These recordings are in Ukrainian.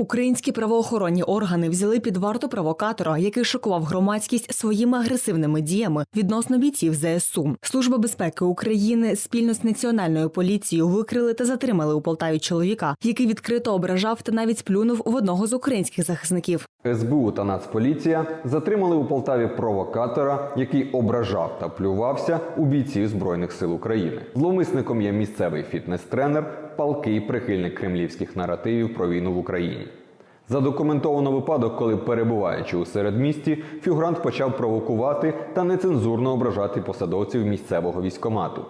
Українські правоохоронні органи взяли під варту провокатора, який шокував громадськість своїми агресивними діями відносно бійців ЗСУ. Служба безпеки України спільно з національною поліцією викрили та затримали у Полтаві чоловіка, який відкрито ображав та навіть плюнув в одного з українських захисників. СБУ та Нацполіція затримали у Полтаві провокатора, який ображав та плювався у бійців Збройних сил України. Зловмисником є місцевий фітнес-тренер, палкий прихильник кремлівських наративів про війну в Україні. Задокументовано випадок, коли, перебуваючи у середмісті, фігурант почав провокувати та нецензурно ображати посадовців місцевого військомату.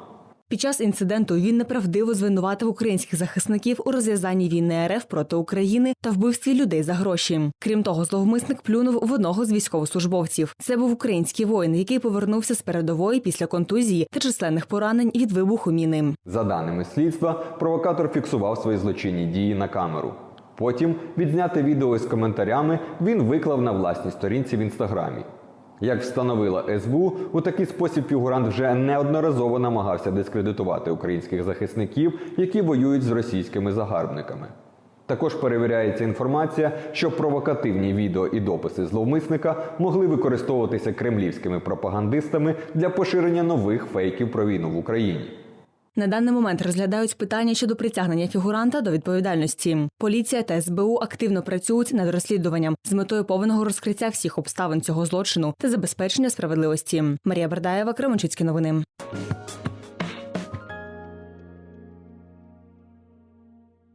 Під час інциденту він неправдиво звинуватив українських захисників у розв'язанні війни РФ проти України та вбивстві людей за гроші. Крім того, зловмисник плюнув в одного з військовослужбовців. Це був український воїн, який повернувся з передової після контузії та численних поранень від вибуху міни. За даними слідства, провокатор фіксував свої злочинні дії на камеру. Потім відзняте відео із коментарями він виклав на власній сторінці в інстаграмі. Як встановила СБУ, у такий спосіб фігурант вже неодноразово намагався дискредитувати українських захисників, які воюють з російськими загарбниками. Також перевіряється інформація, що провокативні відео і дописи зловмисника могли використовуватися кремлівськими пропагандистами для поширення нових фейків про війну в Україні. На даний момент розглядають питання щодо притягнення фігуранта до відповідальності. Поліція та СБУ активно працюють над розслідуванням з метою повного розкриття всіх обставин цього злочину та забезпечення справедливості. Марія Бердаєва, Кременчуцькі новини.